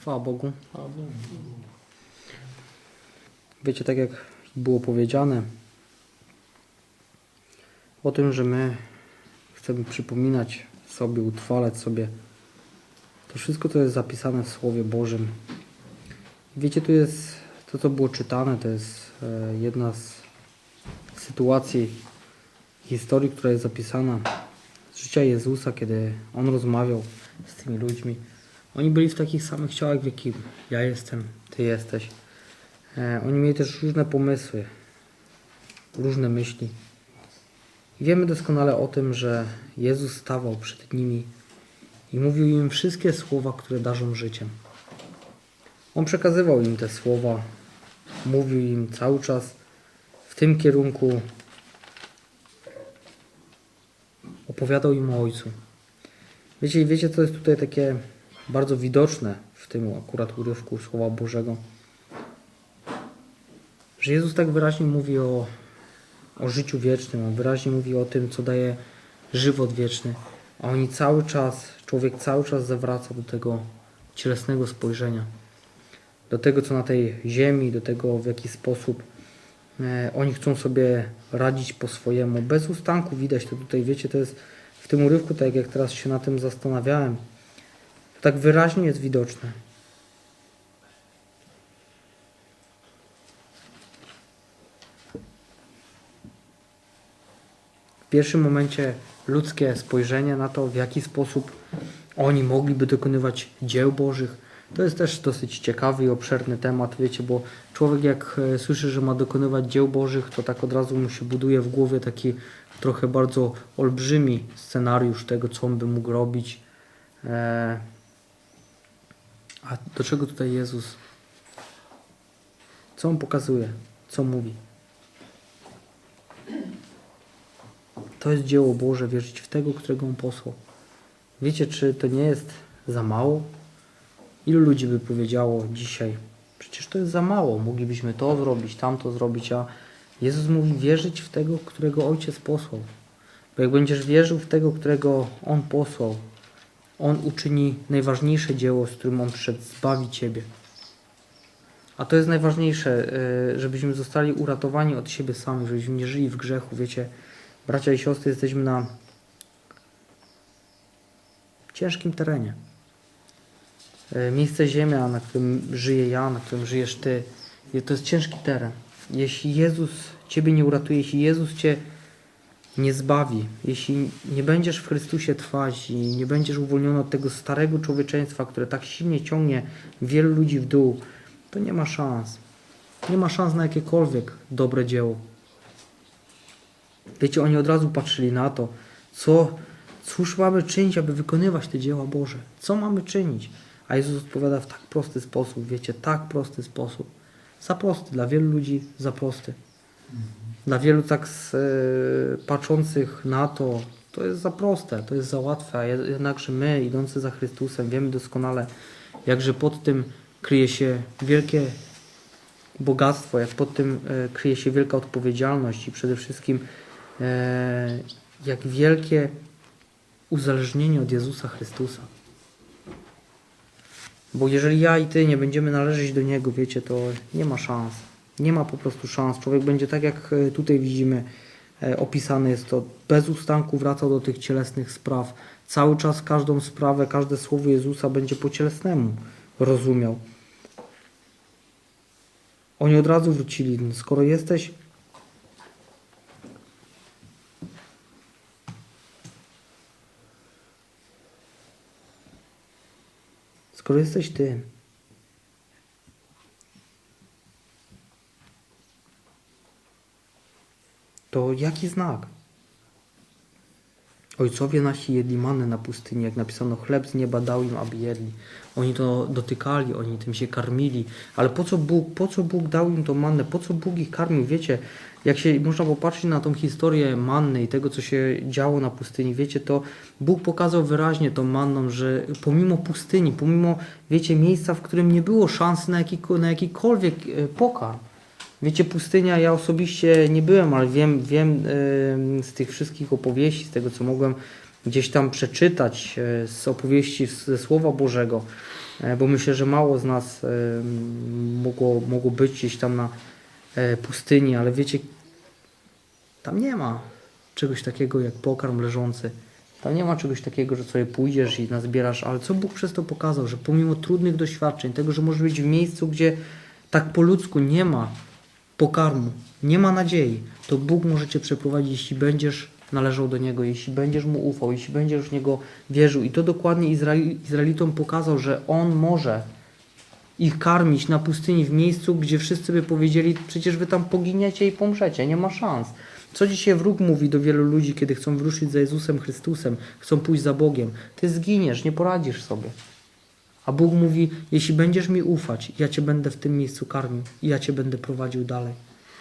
Chwała Bogu. Wiecie, tak jak było powiedziane o tym, że my chcemy przypominać sobie, utrwalać sobie to wszystko, co jest zapisane w Słowie Bożym. Wiecie, tu jest to, co było czytane, to jest e, jedna z sytuacji historii, która jest zapisana z życia Jezusa, kiedy On rozmawiał z tymi ludźmi. Oni byli w takich samych ciałach, w jakim ja jestem, Ty jesteś. E, Oni mieli też różne pomysły, różne myśli. Wiemy doskonale o tym, że Jezus stawał przed nimi i mówił im wszystkie słowa, które darzą życiem. On przekazywał im te słowa, mówił im cały czas w tym kierunku, opowiadał im o Ojcu. Wiecie, wiecie, co jest tutaj takie bardzo widoczne w tym akurat urywku Słowa Bożego? Że Jezus tak wyraźnie mówi o, o życiu wiecznym, on wyraźnie mówi o tym, co daje żywot wieczny, a oni cały czas, człowiek cały czas zawraca do tego cielesnego spojrzenia, do tego, co na tej ziemi, do tego, w jaki sposób e, oni chcą sobie radzić po swojemu. Bez ustanku widać to tutaj, wiecie, to jest w tym urywku, tak jak teraz się na tym zastanawiałem, to tak wyraźnie jest widoczne. W pierwszym momencie ludzkie spojrzenie na to, w jaki sposób oni mogliby dokonywać dzieł Bożych. To jest też dosyć ciekawy i obszerny temat, wiecie, bo człowiek jak e, słyszy, że ma dokonywać dzieł Bożych, to tak od razu mu się buduje w głowie taki trochę bardzo olbrzymi scenariusz tego, co on by mógł robić. A do czego tutaj Jezus? Co on pokazuje? Co mówi? To jest dzieło Boże, wierzyć w tego, którego On posłał. Wiecie, czy to nie jest za mało? Ilu ludzi by powiedziało dzisiaj, przecież to jest za mało, moglibyśmy to zrobić, tamto zrobić, a Jezus mówi wierzyć w tego, którego Ojciec posłał. Bo jak będziesz wierzył w tego, którego On posłał, On uczyni najważniejsze dzieło, z którym On przyszedł, zbawi Ciebie. A to jest najważniejsze, y, żebyśmy zostali uratowani od siebie samych, żebyśmy nie żyli w grzechu. Wiecie, bracia i siostry, jesteśmy na ciężkim terenie. E, Miejsce ziemia, na którym żyję ja, na którym żyjesz ty, to jest ciężki teren. Jeśli Jezus ciebie nie uratuje, jeśli Jezus cię nie zbawi, jeśli nie będziesz w Chrystusie trwać i nie będziesz uwolniony od tego starego człowieczeństwa, które tak silnie ciągnie wielu ludzi w dół, to nie ma szans. Nie ma szans na jakiekolwiek dobre dzieło. Wiecie, oni od razu patrzyli na to, co, cóż mamy czynić, aby wykonywać te dzieła Boże. Co mamy czynić? A Jezus odpowiada w tak prosty sposób, wiecie, tak prosty sposób. Za prosty, dla wielu ludzi za prosty. Dla wielu tak z, e, patrzących na to, to jest za proste, to jest za łatwe, a jed- jednakże my, idący za Chrystusem, wiemy doskonale, jakże pod tym kryje się wielkie bogactwo, jak pod tym e, kryje się wielka odpowiedzialność i przede wszystkim e, jak wielkie uzależnienie od Jezusa Chrystusa. Bo jeżeli ja i ty nie będziemy należeć do Niego, wiecie, to nie ma szans. Nie ma po prostu szans. Człowiek będzie tak, jak e, tutaj widzimy, e, opisane jest to, bez ustanku wracał do tych cielesnych spraw. Cały czas każdą sprawę, każde słowo Jezusa będzie po cielesnemu rozumiał. Oni od razu wrócili. Skoro jesteś Skoro jesteś ty, to jaki znak? Ojcowie nasi jedli manę na pustyni, jak napisano, chleb z nieba dał im, aby jedli. Oni to dotykali, oni tym się karmili. Ale po co Bóg, po co Bóg dał im to mannę? Po co Bóg ich karmił? Wiecie, jak się można popatrzeć na tą historię manny i tego, co się działo na pustyni, wiecie, to Bóg pokazał wyraźnie tą manną, że pomimo pustyni, pomimo, wiecie, miejsca, w którym nie było szansy na, jakiko, na jakikolwiek e, pokarm, Wiecie, pustynia, ja osobiście nie byłem, ale wiem, wiem em, z tych wszystkich opowieści, z tego co mogłem gdzieś tam przeczytać, e, z opowieści ze Słowa Bożego, E, Bo myślę, że mało z nas mogło, mogło być gdzieś tam na e, pustyni, ale wiecie, tam nie ma czegoś takiego jak pokarm leżący. Tam nie ma czegoś takiego, że sobie pójdziesz i nazbierasz, ale co Bóg przez to pokazał, że pomimo trudnych doświadczeń, tego, że możesz być w miejscu, gdzie tak po ludzku nie ma pokarmu, nie ma nadziei, to Bóg może Cię przeprowadzić, jeśli będziesz należał do Niego, jeśli będziesz Mu ufał, jeśli będziesz w Niego wierzył. I to dokładnie Izrael, Izraelitom pokazał, że On może ich karmić na pustyni w miejscu, gdzie wszyscy by powiedzieli, przecież Wy tam poginiecie i pomrzecie, nie ma szans. Co dzisiaj wróg mówi do wielu ludzi, kiedy chcą wyruszyć za Jezusem Chrystusem, chcą pójść za Bogiem? Ty zginiesz, nie poradzisz sobie. A Bóg mówi, jeśli będziesz mi ufać, ja Cię będę w tym miejscu karmił i ja Cię będę prowadził dalej.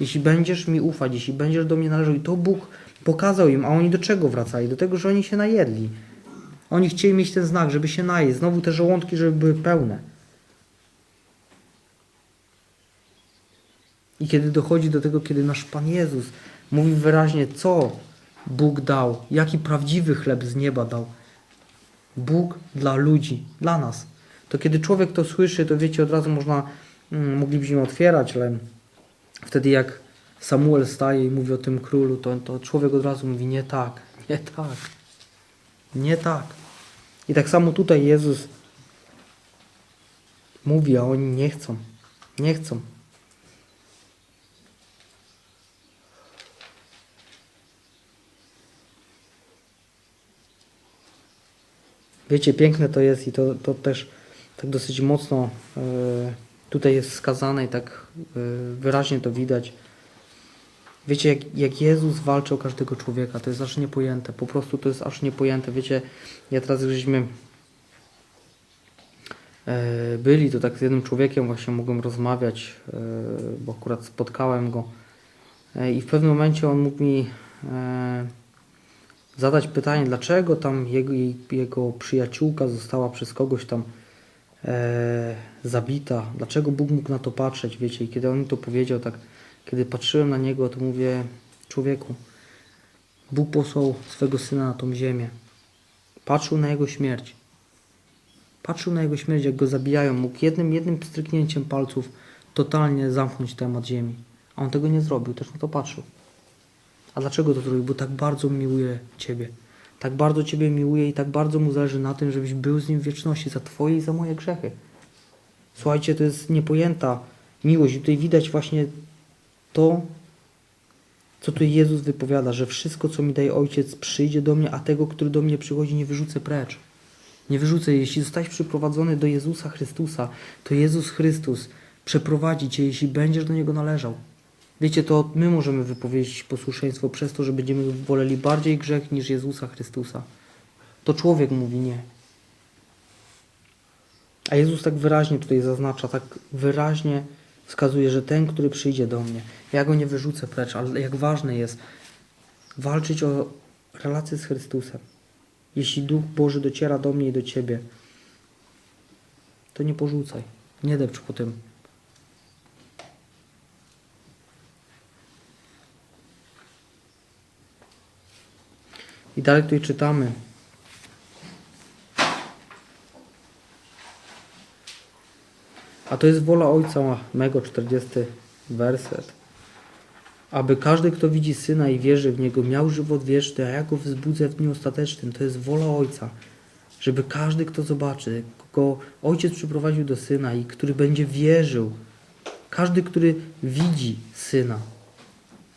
Jeśli będziesz mi ufać, jeśli będziesz do mnie należał i to Bóg pokazał im, a oni do czego wracali? Do tego, że oni się najedli. Oni chcieli mieć ten znak, żeby się najeść. Znowu te żołądki, żeby były pełne. I kiedy dochodzi do tego, kiedy nasz Pan Jezus mówi wyraźnie, co Bóg dał, jaki prawdziwy chleb z nieba dał. Bóg dla ludzi, dla nas. To kiedy człowiek to słyszy, to wiecie, od razu można, mm, moglibyśmy otwierać, ale wtedy jak Samuel staje i mówi o tym królu, to, to człowiek od razu mówi nie tak, nie tak, nie tak. I tak samo tutaj Jezus mówi, a oni nie chcą, nie chcą. Wiecie, piękne to jest i to, to też tak dosyć mocno e, tutaj jest wskazane i tak e, wyraźnie to widać. Wiecie, jak, jak Jezus walczy o każdego człowieka, to jest aż niepojęte. Po prostu to jest aż niepojęte. Wiecie, ja teraz żeśmy e, byli, to tak z jednym człowiekiem właśnie mogłem rozmawiać, bo akurat spotkałem go. I w pewnym momencie on mógł mi zadać pytanie, dlaczego tam jego, jego przyjaciółka została przez kogoś tam e, zabita, dlaczego Bóg mógł na to patrzeć, wiecie, i kiedy on mi to powiedział, tak, kiedy patrzyłem na niego, to mówię, człowieku, Bóg posłał swego syna na tą ziemię, patrzył na jego śmierć, patrzył na jego śmierć, jak go zabijają, mógł jednym, jednym stryknięciem palców totalnie zamknąć temat ziemi, a on tego nie zrobił, też na to patrzył. A dlaczego to zrobił? Bo tak bardzo miłuje Ciebie. Tak bardzo Ciebie miłuje i tak bardzo Mu zależy na tym, żebyś był z Nim w wieczności za Twoje i za moje grzechy. Słuchajcie, to jest niepojęta miłość. I tutaj widać właśnie to, co tu Jezus wypowiada, że wszystko, co mi daje Ojciec, przyjdzie do mnie, a tego, który do mnie przychodzi, nie wyrzucę precz. Nie wyrzucę. Jeśli zostałeś przyprowadzony do Jezusa Chrystusa, to Jezus Chrystus przeprowadzi Cię, jeśli będziesz do Niego należał. Wiecie, to my możemy wypowiedzieć posłuszeństwo przez to, że będziemy woleli bardziej grzech niż Jezusa Chrystusa. To człowiek mówi nie. A Jezus tak wyraźnie tutaj zaznacza, tak wyraźnie wskazuje, że ten, który przyjdzie do mnie, ja go nie wyrzucę precz, ale jak ważne jest walczyć o relację z Chrystusem. Jeśli Duch Boży dociera do mnie i do Ciebie, to nie porzucaj, nie depcz po tym. I dalej tutaj czytamy. A to jest wola Ojca mego, 40 werset. Aby każdy, kto widzi Syna i wierzy w Niego, miał żywot wieczny, a ja go wzbudzę w dniu ostatecznym. To jest wola Ojca. Żeby każdy, kto zobaczy, kogo Ojciec przyprowadził do Syna i który będzie wierzył, każdy, który widzi Syna,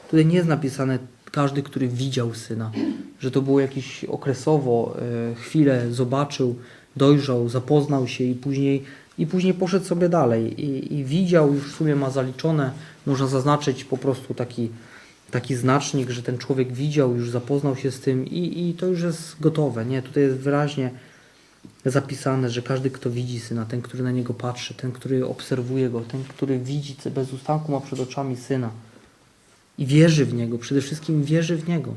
Tutaj nie jest napisane każdy, który widział syna, że to było jakiś okresowo, e, chwilę zobaczył, dojrzał, zapoznał się i później, i później poszedł sobie dalej i, i widział, już w sumie ma zaliczone, można zaznaczyć po prostu taki, taki znacznik, że ten człowiek widział, już zapoznał się z tym i, i to już jest gotowe. Nie, tutaj jest wyraźnie zapisane, że każdy, kto widzi syna, ten, który na niego patrzy, ten, który obserwuje go, ten, który widzi, bez ustanku ma przed oczami syna, i wierzy w Niego, przede wszystkim wierzy w Niego.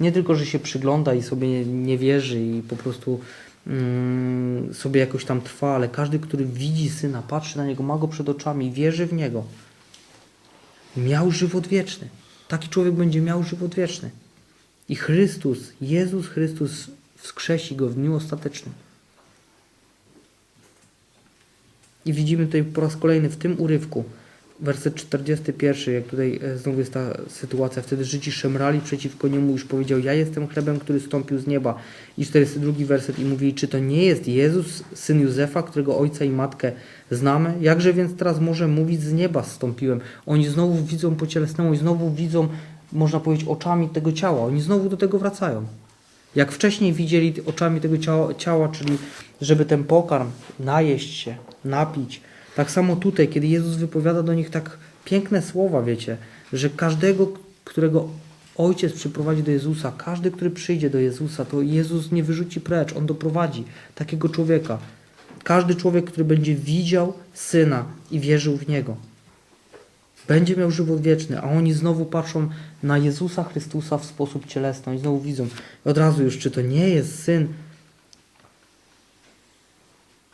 Nie tylko, że się przygląda i sobie nie, wierzy i po prostu mm, sobie jakoś tam trwa, ale każdy, który widzi Syna, patrzy na Niego, ma Go przed oczami, wierzy w Niego, miał żywot wieczny. Taki człowiek będzie miał żywot wieczny. I Chrystus, Jezus Chrystus wskrzesi Go w dniu ostatecznym. I widzimy tutaj po raz kolejny w tym urywku, werset 41, jak tutaj e, znowu jest ta sytuacja, wtedy Żydzi szemrali przeciwko niemu, już powiedział, ja jestem chlebem, który stąpił z nieba. I 42 werset i mówi, czy to nie jest Jezus, syn Józefa, którego ojca i matkę znamy? Jakże więc teraz może mówić z nieba stąpiłem? Oni znowu widzą po i znowu widzą, można powiedzieć, oczami tego ciała. Oni znowu do tego wracają. Jak wcześniej widzieli oczami tego ciała, czyli żeby ten pokarm najeść się, napić. Tak samo tutaj, kiedy Jezus wypowiada do nich tak piękne słowa, wiecie, że każdego, którego Ojciec przyprowadzi do Jezusa, każdy, który przyjdzie do Jezusa, to Jezus nie wyrzuci precz, On doprowadzi takiego człowieka. Każdy człowiek, który będzie widział Syna i wierzył w Niego, będzie miał żywot wieczny, a oni znowu patrzą na Jezusa Chrystusa w sposób cielesny i znowu widzą. Od razu już, czy to nie jest Syn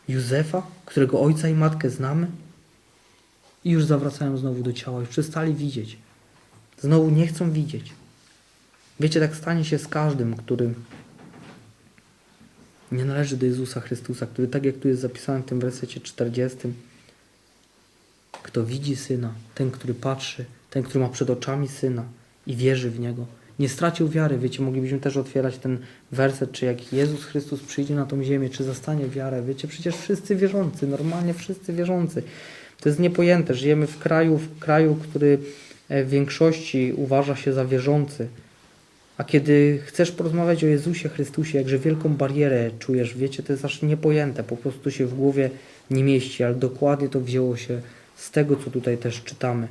Józefa, którego ojca i matkę znamy? I już zawracają znowu do ciała, już przestali widzieć. Znowu nie chcą widzieć. Wiecie, tak stanie się z każdym, który nie należy do Jezusa Chrystusa, który tak jak tu jest zapisane w tym wersecie 40, kto widzi Syna, ten, który patrzy, ten, który ma przed oczami Syna i wierzy w Niego, nie stracił wiary. Wiecie, moglibyśmy też otwierać ten werset, czy jak Jezus Chrystus przyjdzie na tą ziemię, czy zastanie wiarę. Wiecie, przecież wszyscy wierzący, normalnie wszyscy wierzący. To jest niepojęte. Żyjemy w kraju, w kraju, który w większości uważa się za wierzący. A kiedy chcesz porozmawiać o Jezusie Chrystusie, jakże wielką barierę czujesz, wiecie, to jest aż niepojęte, po prostu się w głowie nie mieści, ale dokładnie to wzięło się z tego, co tutaj też czytamy.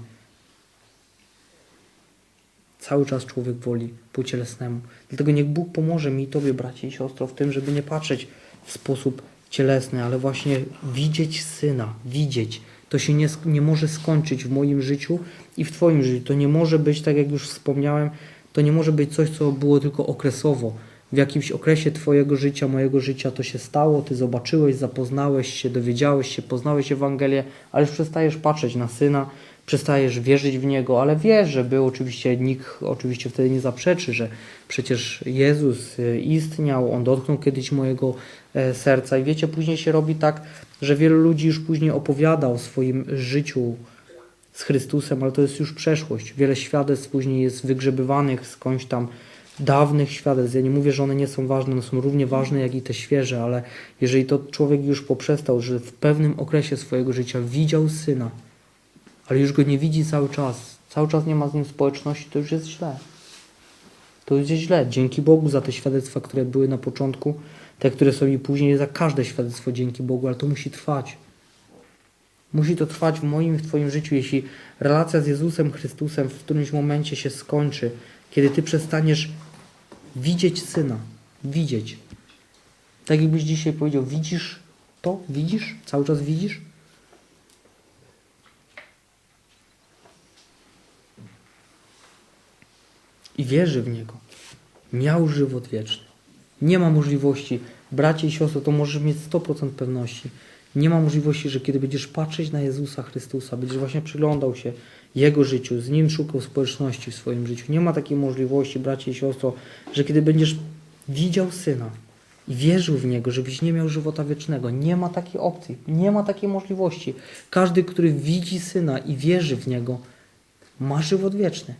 Cały czas człowiek woli po cielesnemu. Dlatego niech Bóg pomoże mi i Tobie, bracie i siostro, w tym, żeby nie patrzeć w sposób cielesny, ale właśnie widzieć Syna, widzieć. To się nie, nie może skończyć w moim życiu i w Twoim życiu. To nie może być, tak jak już wspomniałem, to nie może być coś, co było tylko okresowo. W jakimś okresie Twojego życia, mojego życia to się stało, Ty zobaczyłeś, zapoznałeś się, dowiedziałeś się, poznałeś Ewangelię, ale już przestajesz patrzeć na Syna, przestajesz wierzyć w Niego, ale wiesz, że był oczywiście, nikt oczywiście wtedy nie zaprzeczy, że przecież Jezus istniał, On dotknął kiedyś mojego serca i wiecie, później się robi tak, że wielu ludzi już później opowiada o swoim życiu z Chrystusem, ale to jest już przeszłość. Wiele świadectw później jest wygrzebywanych skądś tam dawnych świadectw. Ja nie mówię, że one nie są ważne, one są równie ważne jak i te świeże, ale jeżeli to człowiek już poprzestał, że w pewnym okresie swojego życia widział Syna, ale już Go nie widzi cały czas, cały czas nie ma z Nim społeczności, to już jest źle. To już jest źle. Dzięki Bogu za te świadectwa, które były na początku, te, które są i później, za każde świadectwo dzięki Bogu, ale to musi trwać. Musi to trwać w moim w Twoim życiu. Jeśli relacja z Jezusem Chrystusem w którymś momencie się skończy, kiedy Ty przestaniesz widzieć Syna, widzieć. Tak jakbyś dzisiaj powiedział, widzisz to? Widzisz? Cały czas widzisz? I wierzy w Niego. Miał żywot wieczny. Nie ma możliwości, bracie i siostry, to możesz mieć 100% pewności. Nie ma możliwości, że kiedy będziesz patrzeć na Jezusa Chrystusa, będziesz właśnie przyglądał się Jego życiu, z Nim szukał społeczności w swoim życiu. Nie ma takiej możliwości, bracie i siostro, że kiedy będziesz widział Syna i wierzył w Niego, żebyś nie miał żywota wiecznego. Nie ma takiej opcji, nie ma takiej możliwości. Każdy, który widzi Syna i wierzy w Niego, ma żywot wieczny.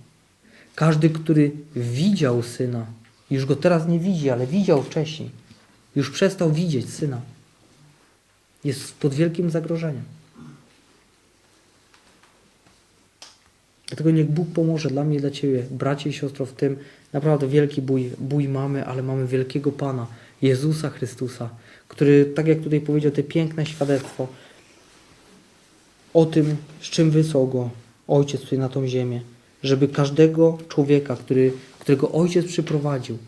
Każdy, który widział Syna, już Go teraz nie widzi, ale widział wcześniej, już przestał widzieć Syna, jest pod wielkim zagrożeniem. Dlatego niech Bóg pomoże dla mnie i dla Ciebie, bracie i siostro, w tym naprawdę wielki bój, bój mamy, ale mamy wielkiego Pana, Jezusa Chrystusa, który, tak jak tutaj powiedział, te piękne świadectwo o tym, z czym wysłał Go Ojciec tutaj na tą ziemię, żeby każdego człowieka, który, którego Ojciec przyprowadził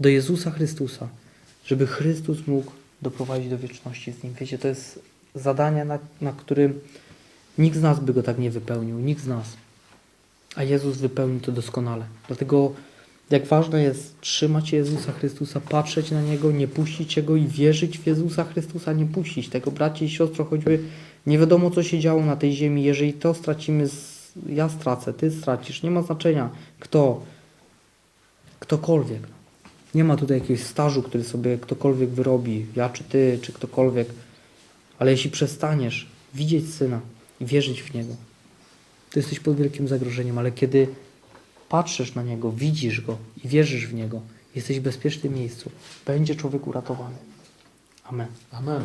do Jezusa Chrystusa, żeby Chrystus mógł doprowadzić do wieczności z Nim. Wiecie, to jest zadanie, na, na którym nikt z nas by go tak nie wypełnił, nikt z nas. A Jezus wypełni to doskonale. Dlatego jak ważne jest trzymać Jezusa Chrystusa, patrzeć na Niego, nie puścić Jego i wierzyć w Jezusa Chrystusa, nie puścić tego. Bracie i siostro, choćby nie wiadomo, co się działo na tej ziemi, jeżeli to stracimy, z... ja stracę, Ty stracisz, nie ma znaczenia kto, ktokolwiek. Nie ma tutaj jakiegoś stażu, który sobie ktokolwiek wyrobi, ja czy Ty, czy ktokolwiek. Ale jeśli przestaniesz widzieć Syna i wierzyć w Niego, to jesteś pod wielkim zagrożeniem, ale kiedy patrzysz na Niego, widzisz Go i wierzysz w Niego, jesteś w bezpiecznym miejscu, będzie człowiek uratowany. Amen. Amen.